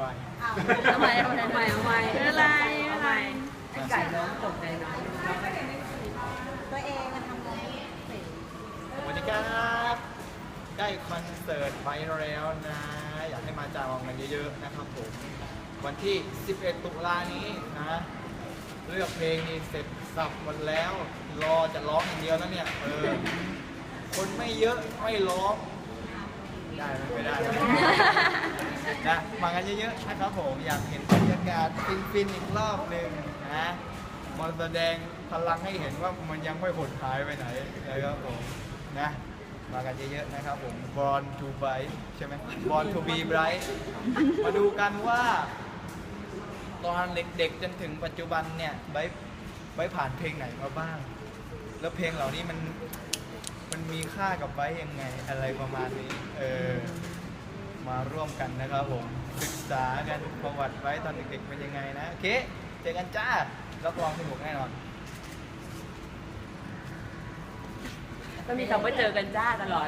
วายทำไมทำไมทำไมทำไมอะไรอะไรไอ้ไก่ร้องตกใจน้องตัวเองอะทำอะไงสวัสดีครับใกล้คอนเสิร์ตไปแล้วนะ อยากให้มาจองกันเยอะๆนะครับผม วันที่ 11 ตุลานี้นะ เลือกเพลงนี่เสร็จสับหมดแล้ว รอจะร้องอย่างเดียวแล้วเนี่ยเออคนไม่เยอะไม่ร้อง ได้ไหมไม่ได้ มากันเยอะๆนะครับผมอยากเห็นบรรยากาศฟินๆอีกรอบหนึ่งนะมาแสดงพลังให้เห็นว่ามันยังไม่หดหายไปไหนนะครับผมนะมากันเยอะๆนะครับผม Born to Bright ใช่ไหม Born to be bright มาดูกันว่า ตอนเด็กๆจนถึงปัจจุบันเนี่ยไบร์ไบร์ผ่านเพลงไหนมาบ้าง แล้วเพลงเหล่านี้มันมันมีค่ากับไบร์ยังไงอะไรประมาณนี้ เออ มาร่วมกันนะครับผมศึกษากันประวัติไว้ตอนเด็กๆเป็นยังไงนะ โอเค เจอกันจ้ารับรองสนุกแน่นอนก็มีคำว่าเจอกันจ้าตลอด